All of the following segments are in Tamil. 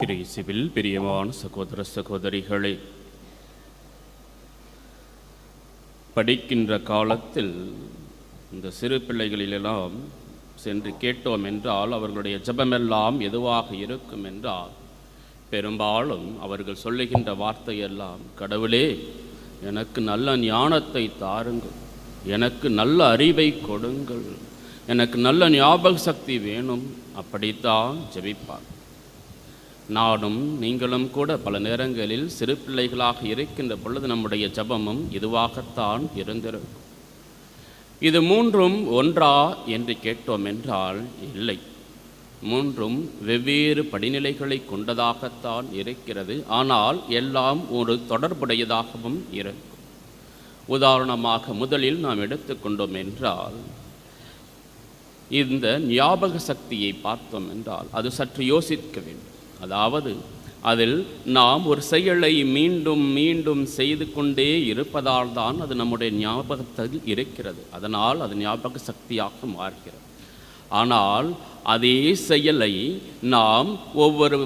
கிரேசுவில் பிரியமான சகோதர சகோதரிகளே படிக்கின்ற காலத்தில் இந்த சிறு பிள்ளைகளிலெல்லாம் சென்று கேட்டோம் என்றால் அவர்களுடைய ஜெபமெல்லாம் எதுவாக இருக்கும் என்றால் பெரும்பாலும் அவர்கள் சொல்லுகின்ற வார்த்தையெல்லாம் கடவுளே எனக்கு நல்ல ஞானத்தை தாருங்கள் எனக்கு நல்ல அறிவை கொடுங்கள் எனக்கு நல்ல ஞாபக சக்தி வேணும் அப்படித்தான் ஜெபிப்பார். நானும் நீங்களும் கூட பல நேரங்களில் சிறு பிள்ளைகளாக இருக்கின்ற பொழுது நம்முடைய ஜபமும் இதுவாகத்தான் இருந்திருக்கும். இது மூன்றும் ஒன்றா என்று கேட்டோம் என்றால் இல்லை. மூன்றும் வெவ்வேறு படிநிலைகளை கொண்டதாகத்தான் இருக்கிறது. ஆனால் எல்லாம் ஒரு தொடர்புடையதாகவும் இருக்கும். உதாரணமாக முதலில் நாம் எடுத்துக்கொண்டோம் என்றால் இந்த ஞாபக சக்தியை பார்த்தோம் என்றால் அது சற்று யோசிக்க வேண்டும். அதாவது அதில் நாம் ஒரு செயலை மீண்டும் மீண்டும் செய்து கொண்டே இருப்பதால் தான் அது நம்முடைய ஞாபகத்தில் இருக்கிறது. அதனால் அது ஞாபக சக்தியாக மாறுகிறது. ஆனால் அதே செயலை நாம் ஒவ்வொரு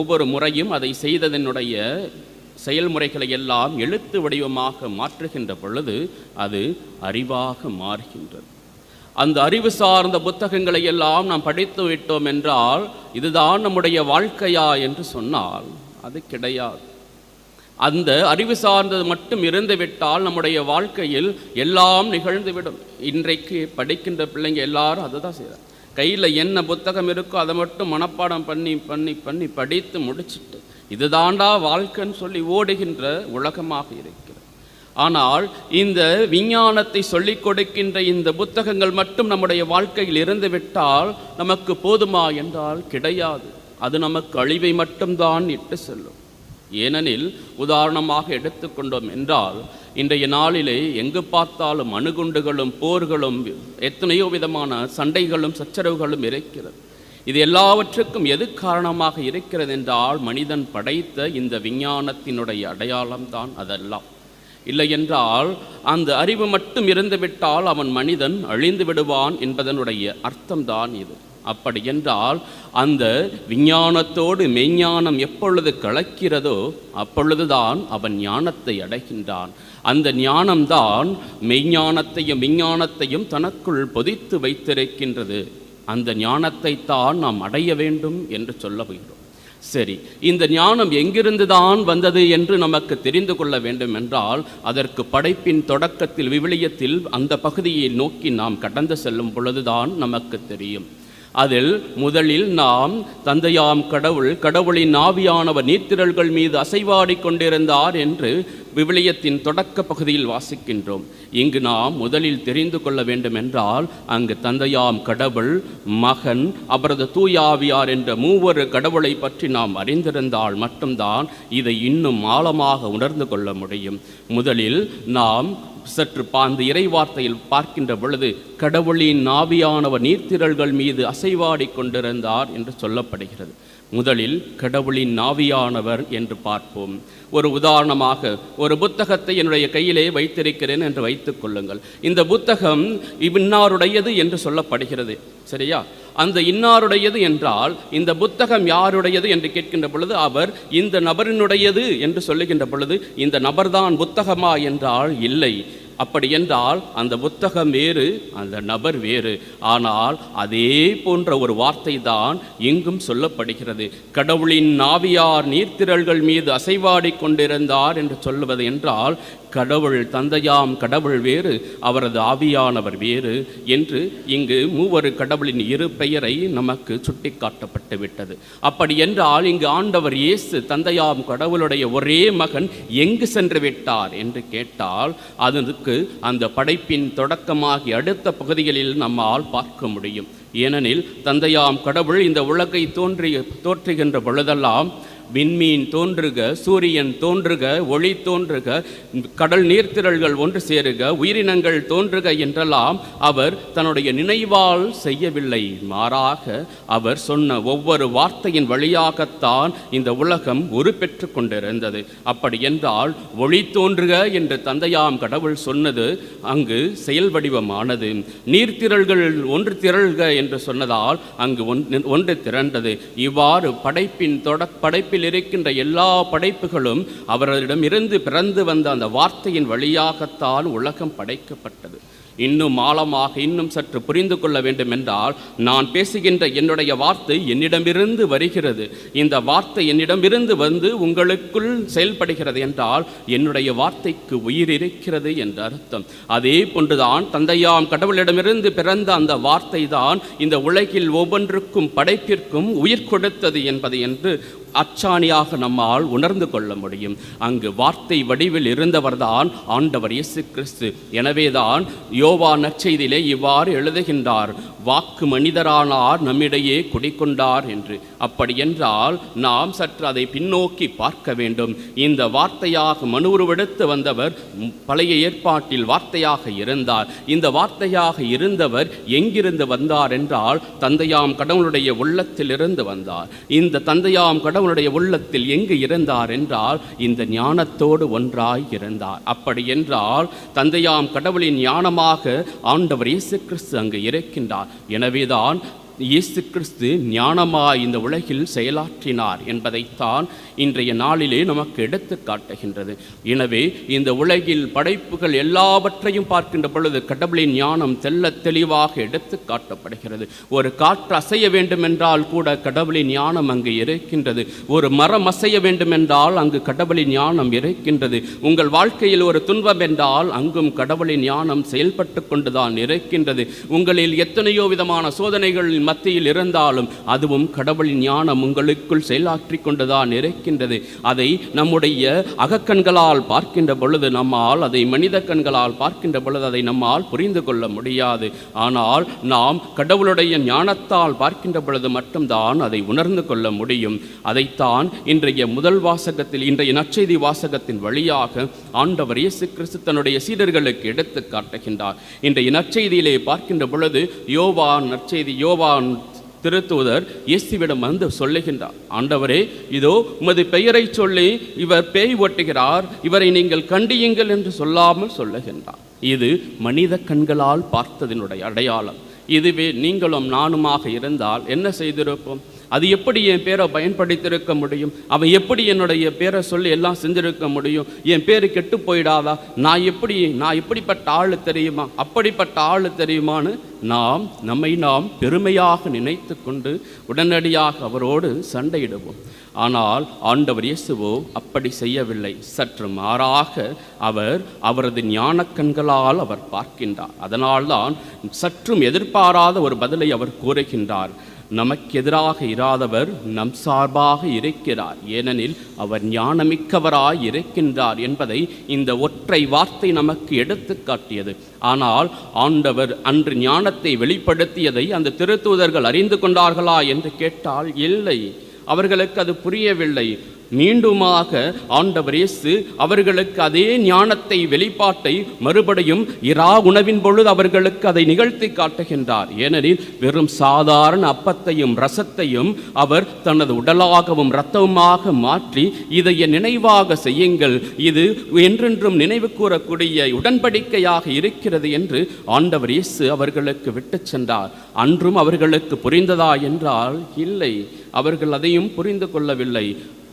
ஒவ்வொரு முறையும் அதை செய்ததனுடைய செயல்முறைகளை எல்லாம் எழுத்து வடிவமாக மாற்றுகின்ற பொழுது அது அறிவாக மாறுகின்றது. அந்த அறிவு சார்ந்த புத்தகங்களை எல்லாம் நாம் படித்து விட்டோம் என்றால் இதுதான் நம்முடைய வாழ்க்கையா என்று சொன்னால் அது கிடையாது. அந்த அறிவு சார்ந்தது மட்டும் இருந்துவிட்டால் நம்முடைய வாழ்க்கையில் எல்லாம் நிகழ்ந்துவிடும். இன்றைக்கு படிக்கின்ற பிள்ளைங்க எல்லாரும் அதை தான் செய்கிறார் கையில் என்ன புத்தகம் இருக்கோ அதை மட்டும் மனப்பாடம் பண்ணி பண்ணி பண்ணி படித்து முடிச்சிட்டு இதுதாண்டா வாழ்க்கைன்னு சொல்லி ஓடுகின்ற உலகமாக இருக்கு. ஆனால் இந்த விஞ்ஞானத்தை சொல்லிக் கொடுக்கின்ற இந்த புத்தகங்கள் மட்டும் நம்முடைய வாழ்க்கையில் இருந்துவிட்டால் நமக்கு போதுமா என்றால் கிடையாது. அது நமக்கு அழிவை மட்டும்தான் இட்டு செல்லும். ஏனெனில் உதாரணமாக எடுத்துக்கொண்டோம் என்றால் இன்றைய நாளிலே எங்கு பார்த்தாலும் அணுகுண்டுகளும் போர்களும் எத்தனையோ விதமான சண்டைகளும் சச்சரவுகளும் இருக்கிறது. இது எல்லாவற்றுக்கும் எது காரணமாக இருக்கிறது என்றால் மனிதன் படைத்த இந்த விஞ்ஞானத்தினுடைய அடையாளம்தான் அதெல்லாம். இல்லை என்றால் அந்த அறிவு மட்டும் இருந்துவிட்டால் அவன் மனிதன் அழிந்து விடுவான் என்பதனுடைய அர்த்தம்தான் இது. அப்படி என்றால் அந்த விஞ்ஞானத்தோடு மெய்ஞானம் எப்பொழுது கலக்கிறதோ அப்பொழுதுதான் அவன் ஞானத்தை அடைகின்றான். அந்த ஞானம்தான் மெய்ஞானத்தையும் விஞ்ஞானத்தையும் தனக்குள் பொதித்து வைத்திருக்கின்றது. அந்த ஞானத்தை தான் நாம் அடைய வேண்டும் என்று சொல்ல போகிறோம் சரி இந்த ஞானம் எங்கிருந்து தான் வந்தது என்று நமக்கு தெரிந்து கொள்ள வேண்டும் என்றால் அதற்கு படைப்பின் தொடக்கத்தில் விவிலியத்தில் அந்த பகுதியை நோக்கி நாம் கடந்து செல்லும் பொழுதுதான் நமக்கு தெரியும். அதில் முதலில் நாம் தந்தையாம் கடவுள் கடவுளின் ஆவியானவர் நீர்த்திரள்கள் மீது அசைவாடி கொண்டிருந்தார் என்று விவிலியத்தின் தொடக்க பகுதியில் வாசிக்கின்றோம். இங்கு நாம் முதலில் தெரிந்து கொள்ள வேண்டும் என்றால் அங்கு தந்தையாம் கடவுள் மகன் அவரது தூயாவியார் என்ற மூவரு கடவுளை பற்றி நாம் அறிந்திருந்தால் மட்டும்தான் இதை இன்னும் ஆழமாக உணர்ந்து கொள்ள முடியும். முதலில் நாம் சற்று அந்த இறைவார்த்தையில் பார்க்கின்ற பொழுது கடவுளின் நாவியானவர் நீர்த்திரள்கள் மீது அசைவாடி கொண்டிருந்தார் என்று சொல்லப்படுகிறது. முதலில் கடவுளின் நாவியானவர் என்று பார்ப்போம். ஒரு உதாரணமாக ஒரு புத்தகத்தை என்னுடைய கையிலே வைத்திருக்கிறேன் என்று வைத்துக் கொள்ளுங்கள். இந்த புத்தகம் இன்னாருடையது என்று சொல்லப்படுகிறது சரியா? அந்த இன்னாருடையது என்றால் இந்த புத்தகம் யாருடையது என்று கேட்கின்ற பொழுது அவர் இந்த நபரினுடையது என்று சொல்லுகின்ற பொழுது இந்த நபர்தான் புத்தகமா என்றால் இல்லை. அப்படி என்றால் அந்த புத்தகம் வேறு அந்த நபர் வேறு. ஆனால் அதே போன்ற ஒரு வார்த்தை தான் எங்கும் சொல்லப்படுகிறது. கடவுளின் நாவியார் நீர்த்திரள்கள் மீது அசைவாடி கொண்டிருந்தார் என்று சொல்லுவது என்றால் கடவுள் தந்தையாம் கடவுள் வேறு அவரது ஆவியானவர் வேறு என்று இங்கு மூவரு கடவுளின் இரு பெயரை நமக்கு சுட்டிக்காட்டப்பட்டு விட்டது. அப்படி என்றால் இங்கு ஆண்டவர் இயேசு தந்தையாம் கடவுளுடைய ஒரே மகன் எங்கு சென்று விட்டார் என்று கேட்டால் அதற்கு அந்த படைப்பின் தொடக்கமாகி அடுத்த பகுதிகளில் நம்மால் பார்க்க முடியும். ஏனெனில் தந்தையாம் கடவுள் இந்த உலகை தோன்றி தோற்றுகின்ற பொழுதெல்லாம் விண்மீன் தோன்றுக சூரியன் தோன்றுக ஒளி தோன்றுக கடல் நீர்த்திரள்கள் ஒன்று சேருக உயிரினங்கள் தோன்றுக என்றெல்லாம் அவர் தன்னுடைய நினைவால் செய்யவில்லை. மாறாக அவர் சொன்ன ஒவ்வொரு வார்த்தையின் வழியாகத்தான் இந்த உலகம் உருப்பெற்று கொண்டிருந்தது. அப்படி என்றால் ஒளி தோன்றுக என்று தந்தையாம் கடவுள் சொன்னது அங்கு செயல் வடிவமானது. நீர்த்திரள்கள் ஒன்று திரள்க என்று சொன்னதால் அங்கு ஒன்று ஒன்று திரண்டது. இவ்வாறு படைப்பின் தொட படைப்பில் இருக்கின்ற எல்லா படைப்புகளும் அவர்களிடம் இருந்து பிறந்து வந்த அந்த வார்த்தையின் வழியாகத்தான் உலகம் படைக்கப்பட்டது. இன்னும் ஆழமாக இன்னும் சற்று புரிந்து கொள்ள வேண்டும் என்றால் நான் பேசுகின்ற என்னுடைய வார்த்தை என்னிடமிருந்து வருகிறது. இந்த வார்த்தை என்னிடமிருந்து வந்து உங்களுக்குள் செயல்படுகிறது என்றால் என்னுடைய வார்த்தைக்கு உயிர் இருக்கிறது என்ற அர்த்தம். அதே போன்றுதான் தந்தையாம் கடவுளிடமிருந்து பிறந்த அந்த வார்த்தை தான் இந்த உலகில் ஒவ்வொன்றுக்கும் படைப்பிற்கும் உயிர் கொடுத்தது என்பது என்று அச்சாணியாக நம்மால் உணர்ந்து கொள்ள முடியும். அங்கு வார்த்தை வடிவில் இருந்தவர்தான் ஆண்டவர் இயேசு கிறிஸ்து. எனவேதான் யோவா நற்செய்தியிலே இவ்வாறு எழுதுகின்றார் வாக்கு மனிதரானார் நம்மிடையே குடிக்கொண்டார் என்று. அப்படி என்றால் நாம் சற்று அதை பின்னோக்கி பார்க்க வேண்டும். இந்த வார்த்தையாக மனுவுருவெடுத்து வந்தவர் பழைய ஏற்பாட்டில் வார்த்தையாக இருந்தார். இந்த வார்த்தையாக இருந்தவர் எங்கிருந்து வந்தார் என்றால் தந்தையாம் கடவுளுடைய உள்ளத்திலிருந்து வந்தார். இந்த தந்தையாம் கடவுளுடைய உள்ளத்தில் எங்கு இருந்தார் என்றால் இந்த ஞானத்தோடு ஒன்றாய் இருந்தார். அப்படி என்றால் தந்தையாம் கடவுளின் ஞானமாக ஆண்டவர் இயேசு கிறிஸ்து அங்கு இருக்கின்றார். எனவேதான் இயேசு கிறிஸ்து ஞானமாய் இந்த உலகில் செயலாற்றினார் என்பதைத்தான் இன்றைய நாளிலே நமக்கு எடுத்து காட்டுகின்றது. எனவே இந்த உலகில் படைப்புகள் எல்லாவற்றையும் பார்க்கின்ற பொழுது கடவுளின் ஞானம் தெல்ல தெளிவாக எடுத்து காட்டப்படுகிறது. ஒரு காற்று அசைய வேண்டுமென்றால் கூட கடவுளின் ஞானம் அங்கு இருக்கின்றது. ஒரு மரம் அசைய வேண்டுமென்றால் அங்கு கடவுளின் ஞானம் இருக்கின்றது. உங்கள் வாழ்க்கையில் ஒரு துன்பம் என்றால் அங்கும் கடவுளின் ஞானம் செயல்பட்டு கொண்டுதான் இருக்கின்றது. உங்களில் எத்தனையோ விதமான சோதனைகளின் மத்தியில் இருந்தாலும் அதுவும் கடவுளின் ஞானம் உங்களுக்குள் செயலாற்றி கொண்டுதான் இருக்கின்றது. அதை நம்முடைய அகக்கண்களால் பார்க்கின்ற பொழுது நம்மால் அதை மனித கண்களால் பார்க்கின்ற பொழுது அதை நம்மால் புரிந்து கொள்ள முடியாது. ஆனால் நாம் கடவுளுடைய ஞானத்தால் பார்க்கின்ற பொழுது மட்டும்தான் அதை உணர்ந்து கொள்ள முடியும். அதைத்தான் இன்றைய முதல் வாசகத்தில் இன்றைய நற்செய்தி வாசகத்தின் வழியாக ஆண்டவர் இயேசு கிறிஸ்து தன்னுடைய சீடர்களுக்கு எடுத்து காட்டுகின்றார். இன்றைய நற்செய்தியிலே பார்க்கின்ற பொழுது யோவான் நற்செய்தி யோவான் திருத்தூதர் இயேசுவிடம் வந்து சொல்லுகின்றார் ஆண்டவரே இதோ உமது பெயரை சொல்லி இவர் பேய் ஒட்டுகிறார் இவரை நீங்கள் கண்டியுங்கள் என்று சொல்லாமல் சொல்லுகின்றார். இது மனித கண்களால் பார்த்ததினுடைய அடையாளம். இதுவே நீங்களும் நானுமாக இருந்தால் என்ன செய்திருப்போம்? அது எப்படி என் பேரை பயன்படுத்தியிருக்க முடியும்? அவன் எப்படி என்னுடைய பேரை சொல்லி எல்லாம் செஞ்சிருக்க முடியும்? என் பேர் கெட்டு போயிடாதா? நான் எப்படி நான் எப்படிப்பட்ட ஆள் தெரியுமா? அப்படிப்பட்ட ஆள் தெரியுமான்னு நாம் நம்மை நாம் பெருமையாக நினைத்து கொண்டு உடனடியாக அவரோடு சண்டையிடுவோம். ஆனால் ஆண்டவர் இயேசுவோ அப்படி செய்யவில்லை. சற்று மாறாக அவர் அவரது ஞானக்கண்களால் அவர் பார்க்கின்றார். அதனால்தான் சற்றும் எதிர்பாராத ஒரு பதிலை அவர் கூறுகின்றார். நமக்கெதிராக இராதவர் நம் சார்பாக இருக்கிறார். ஏனெனில் அவர் ஞானமிக்கவராய் இருக்கின்றார் என்பதை இந்த ஒற்றை வார்த்தை நமக்கு எடுத்து காட்டியது. ஆனால் ஆண்டவர் அன்று ஞானத்தை வெளிப்படுத்தியதை அந்த திருத்தூதர்கள் அறிந்து கொண்டார்களா என்று கேட்டால் இல்லை. அவர்களுக்கு அது புரியவில்லை. மீண்டுமாக ஆண்டவர் இயேசு அவர்களுக்கு அதே ஞானத்தை வெளிப்பாட்டை மறுபடியும் இரா உணவின் பொழுது அவர்களுக்கு அதை நிகழ்த்தி காட்டுகின்றார். ஏனெனில் வெறும் சாதாரண அப்பத்தையும் ரசத்தையும் அவர் தனது உடலாகவும் இரத்தமாக மாற்றி இதை நினைவாக செய்யுங்கள். இது என்றென்றும் நினைவு கூறக்கூடிய உடன்படிக்கையாக இருக்கிறது என்று ஆண்டவர் இயேசு அவர்களுக்கு விட்டுச் சென்றார். அன்றும் அவர்களுக்கு புரிந்ததா என்றால் இல்லை. அவர்கள் அதையும் புரிந்து கொள்ளவில்லை.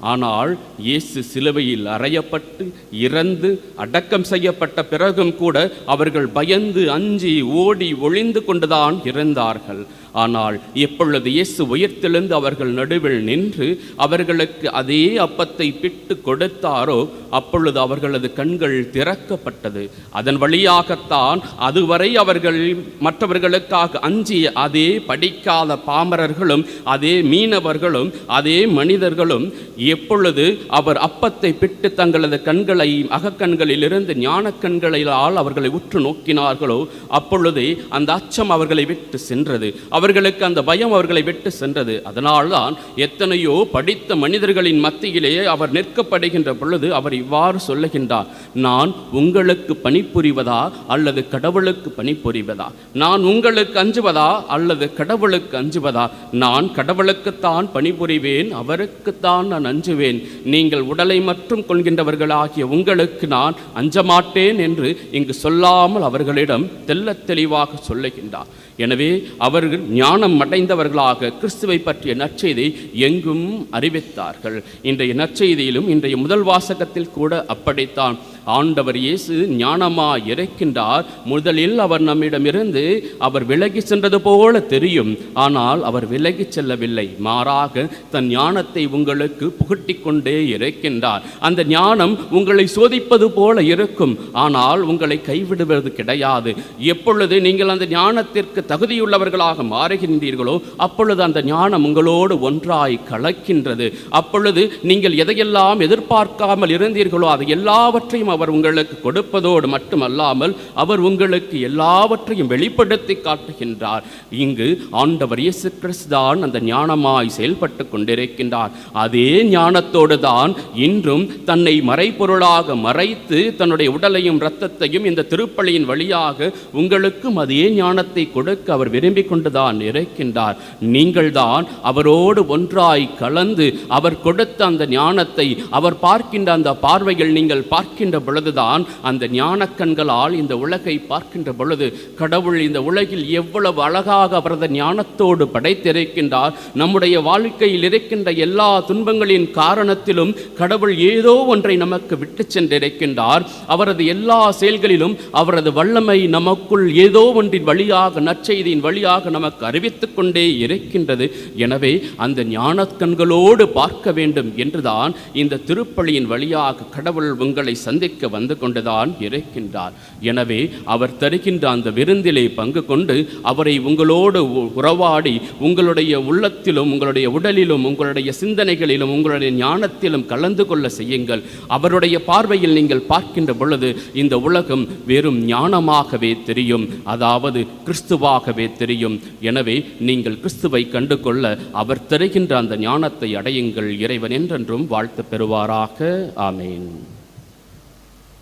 ஆனால் இயேசு சிலுவையில் அறையப்பட்டு இறந்து அடக்கம் செய்யப்பட்ட பிறகும் கூட அவர்கள் பயந்து அஞ்சி ஓடி ஒளிந்து கொண்டுதான் இருந்தார்கள் ஆனால் எப்பொழுது இயேசு உயர்த்திலிருந்து அவர்கள் நடுவில் நின்று அவர்களுக்கு அதே அப்பத்தை பிட்டு கொடுத்தாரோ அப்பொழுது அவர்களது கண்கள் திறக்கப்பட்டது. அதன் வழியாகத்தான் அதுவரை அவர்கள் மற்றவர்களுக்காக அஞ்சி அதே படிக்காத பாமரர்களும் அதே மீனவர்களும் அதே மனிதர்களும் எப்பொழுது அவர் அப்பத்தை பிட்டு தங்களது கண்களை அகக்கண்களிலிருந்து ஞானக் கண்களால் அவர்களை உற்று நோக்கினார்களோ அப்பொழுதே அந்த அச்சம் அவர்களை விட்டு சென்றது. அவர்களுக்கு அந்த பயம் அவர்களை விட்டு சென்றது. அதனால்தான் எத்தனையோ படித்த மனிதர்களின் மத்தியிலேயே அவர் நிற்கப்படுகின்ற பொழுது அவர் இவ்வாறு சொல்லுகின்றார். நான் உங்களுக்கு பணிபுரிவதா அல்லது கடவுளுக்கு பணிபுரிவதா? நான் உங்களுக்கு அஞ்சுவதா அல்லது கடவுளுக்கு அஞ்சுவதா? நான் கடவுளுக்குத்தான் பணிபுரிவேன் அவருக்குத்தான் நான் அஞ்சுவேன். நீங்கள் உடலை மட்டும் கொள்கின்றவர்களாகிய உங்களுக்கு நான் அஞ்ச மாட்டேன் என்று இங்கு சொல்லாமல் அவர்களிடம் தெள்ளத் தெளிவாக சொல்லுகின்றார். எனவே அவர்கள் ஞானம் அடைந்தவர்களாக கிறிஸ்துவை பற்றிய நற்செய்தி எங்கும் அறிவித்தார்கள். இன்றைய நற்செய்தியிலும் இன்றைய முதல் வாசகத்தில் கூட அப்படித்தான். ஆண்டவர் இயேசு ஞானமா இறைக்கின்றார். முதலில் அவர் நம்மிடமிருந்து அவர் விலகி சென்றது போல தெரியும். ஆனால் அவர் விலகி செல்லவில்லை. மாறாக தன் ஞானத்தை உங்களுக்கு புகட்டிக் கொண்டே இறைக்கின்றார். அந்த ஞானம் உங்களை சோதிப்பது போல இருக்கும். ஆனால் உங்களை கைவிடுவது கிடையாது. எப்பொழுது நீங்கள் அந்த ஞானத்திற்கு தகுதியுள்ளவர்களாக மாறுகின்றீர்களோ அப்பொழுது அந்த ஞானம் உங்களோடு ஒன்றாய் கலக்கின்றது. அப்பொழுது நீங்கள் எதையெல்லாம் எதிர்பார்க்காமல் இருந்தீர்களோ அது எல்லாவற்றையும் அவர் உங்களுக்கு கொடுப்பதோடு மட்டுமல்லாமல் அவர் உங்களுக்கு எல்லாவற்றையும் வெளிப்படுத்தி காட்டுகின்றார். இங்கு ஆண்டவர் இயேசு கிறிஸ்து தான் அந்த ஞானமாய் செயல்பட்டு கொண்டிருக்கின்றார். அதே ஞானத்தோடு தான் இன்றும் தன்னை மறைப்பொருளாக மறைத்து தன்னுடைய உடலையும் இரத்தத்தையும் இந்த திருப்பலியின் வழியாக உங்களுக்கும் அதே ஞானத்தை கொடு கொடுக்க அவர் விரும்பிக் கொண்டுதான் இறைக்கின்றார். நீங்கள்தான் அவரோடு ஒன்றாய் கலந்து அவர் கொடுத்த அந்த ஞானத்தை அவர் பார்க்கின்ற அந்த பார்வைகள் நீங்கள் பார்க்கின்ற பொழுதுதான் அந்த ஞானக்கண்களால் இந்த உலகை பார்க்கின்ற பொழுது கடவுள் இந்த உலகில் எவ்வளவு அழகாக அவரது ஞானத்தோடு படைத்திருக்கின்றார். நம்முடைய வாழ்க்கையில் இருக்கின்ற எல்லா துன்பங்களின் காரணத்திலும் கடவுள் ஏதோ ஒன்றை நமக்கு விட்டு சென்றிருக்கின்றார். அவரது எல்லா செயல்களிலும் அவரது வல்லமை நமக்குள் ஏதோ ஒன்றின் வழியாக நட்பு நற்செய்தியின் வழியாக நமக்கு அறிவித்துக் கொண்டே இருக்கின்றது. எனவே அந்த ஞானக்கண்களோடு பார்க்க வேண்டும் என்றுதான் இந்த திருப்பலியின் வழியாக கடவுள் உங்களை சந்திக்க வந்து கொண்டுதான் இருக்கின்றார். எனவே அவர் தருகின்ற அந்த விருந்திலே பங்கு கொண்டு அவரை உங்களோடு உறவாடி உங்களுடைய உள்ளத்திலும் உங்களுடைய உடலிலும் உங்களுடைய சிந்தனைகளிலும் உங்களுடைய ஞானத்திலும் கலந்து கொள்ள செய்யுங்கள். அவருடைய பார்வையில் நீங்கள் பார்க்கின்ற பொழுது இந்த உலகம் வெறும் ஞானமாகவே தெரியும். அதாவது கிறிஸ்துவா கிறிஸ்துவாகவே தெரியும். எனவே நீங்கள் கிறிஸ்துவை கண்டு கொள்ள அவர் தருகின்ற அந்த ஞானத்தை அடையுங்கள். இறைவன் என்றென்றும் வாழ்த்து பெறுவாராக. ஆமேன்.